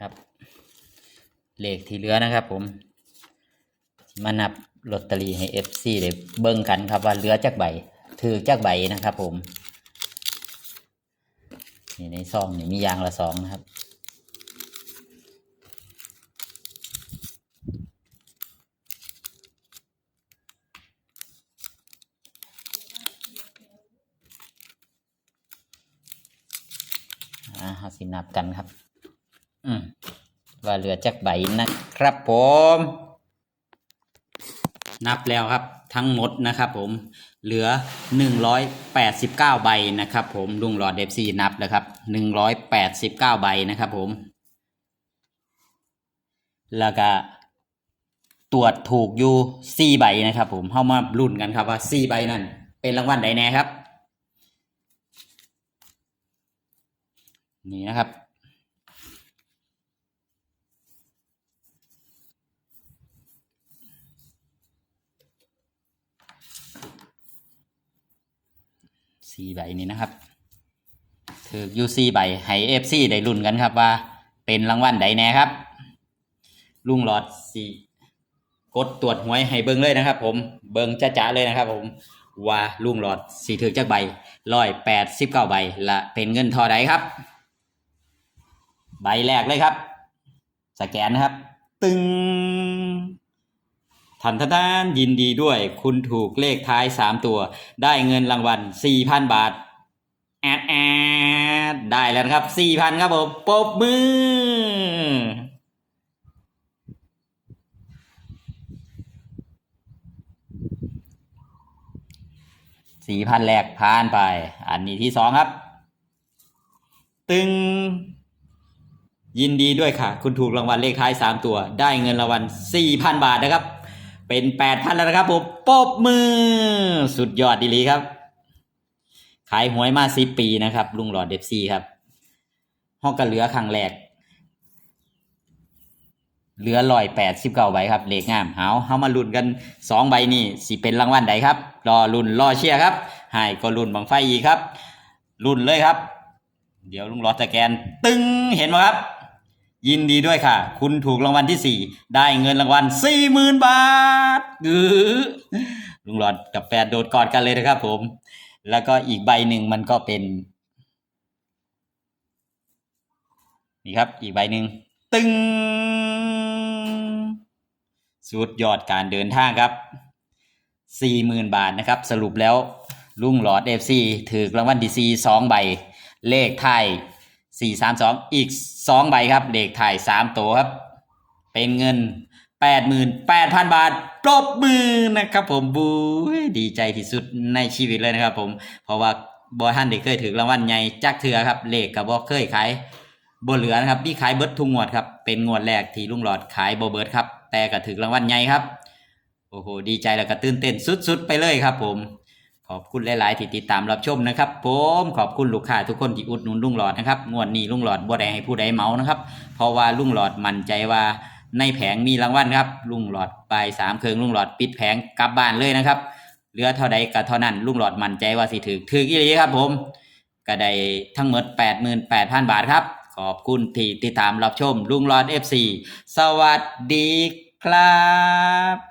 ครับเลขที่เหลือนะครับ ผมมานับลอตเตอรี่ให้ FC ได้เบิ่งกันครับว่าเหลือจักใบถือจักใบนะครับ ผมนี่ในซองนี่มียางละสองนะครับอ่าสินับกันครับ อืมว่าเหลือจักใบนะครับผม นับแล้วครับทั้งหมดนะครับผมเหลือหนึ่งร้อยแปดสิบเก้าใบนะครับผมลุงหลอดเดฟซีนับแล้วครับหนึ่งร้อยแปดสิบเก้าใบนะครับผม แล้วก็ตรวจถูกอยู่สี่ใบนะครับผมเข้ามาลุ้นกันครับว่าสี่ใบนั่นเป็นรางวัลใดแน่ครับ นี่นะครับ สี่ใบนี้นะครับถือยูซีใบให้เอฟซีได้ลุ้นกันครับว่า เป็นรางวัลใดแน่ครับ ลุงหลอดสี่กดตรวจหวยให้เบิ้งเลยนะครับ ผมเบิ้งจ้าจ๋าเลยนะครับ ผมว่าลุงหลอดสี่ถือจักใบร้อยแปดสิบเก้าใบละเป็นเงินทอใดครับ ใบแรกเลยครับ สแกนนะครับ ตึง ทันทนานยินดีด้วย คุณถูกเลขท้ายสามตัว ได้เงินรางวัลสี่พันบาท แอดแอดได้แล้วครับสี่พันครับผมปบมือ สี่พันแรกผ่านไป อันนี้ที่สองครับ ตึงยินดีด้วยค่ะ คุณถูกรางวัลเลขท้ายสามตัว ได้เงินรางวัลสี่พันบาทนะครับ เป็นแปดพันแล้วนะครับผมปบมือ สุดยอดดีลีครับ ขายหวยมาสิปีนะครับ ลุงหลอดเดฟซีครับห้องกันเหลือครั้งแรก เหลือลอยแปดสิบเก้าใบครับเลขงามเอาเฮามาลุ้นกันสองใบนี่สิเป็นรางวัลใดครับ รอลุ้นรอเชียร์ครับหายก็ลุ้นบังไฟอีกครับลุ้นเลยครับ เดี๋ยวลุงหลอดสแกน ตึงเห็นไหมครับ ยินดีด้วยค่ะ คุณถูกรางวัลที่สี่ได้เงินรางวัลสี่หมื่นบาทอือลุงหลอดกับแฟนโดดกอดกันเลยนะครับผม แล้วก็อีกใบหนึ่งมันก็เป็น นี่ครับ อีกใบหนึ่งตึงสุดยอดการเดินทางครับสี่หมื่นบาทนะครับ สรุปแล้วลุงหลอดเอฟซีถือรางวัลดีซีสองใบ เลขไทย สี่สามสองอีกสองใบครับเลขไทยสามตัวครับ เป็นเงินแปดหมื่นแปดพันบาทปรบมือนะครับผมบูดีใจที่สุดในชีวิตเลยนะครับผมเพราะว่าบอยฮันเด็กเคยถือรางวัลใหญ่จักเถือครับเลขกับบอเคยขายบเหลือนะครับที่ขายเบิร์ดทุกงวดครับเป็นงวดแรกที่ลุงหลอดขายบเบิร์ดครับแต่ก็ถือรางวัลใหญ่ครับโอ้โหดีใจแล้วก็ตื่นเต้นสุดๆไปเลยครับผม ขอบคุณหลาย ๆ ที่ติดตามรับชมนะครับผมขอบคุณลูกค้าทุกคนที่อุดหนุนลุงหลอดนะครับงวดนี้ลุงหลอดบ่ได้ให้ผู้ใดเมานะครับ เพราะว่าลุงหลอดมั่นใจว่าในแผงมีรางวัลครับ ลุงหลอดไปสามเคืองลุงหลอดปิดแผงกลับบ้านเลยนะครับเหลือเท่าใดก็เท่านั้นลุงหลอดมั่นใจว่าสิถือถืออีหลีครับผมก็ได้ทั้งหมด 88,000 บาทครับ ขอบคุณที่ติดตามรับชมลุงหลอด FC สวัสดีครับ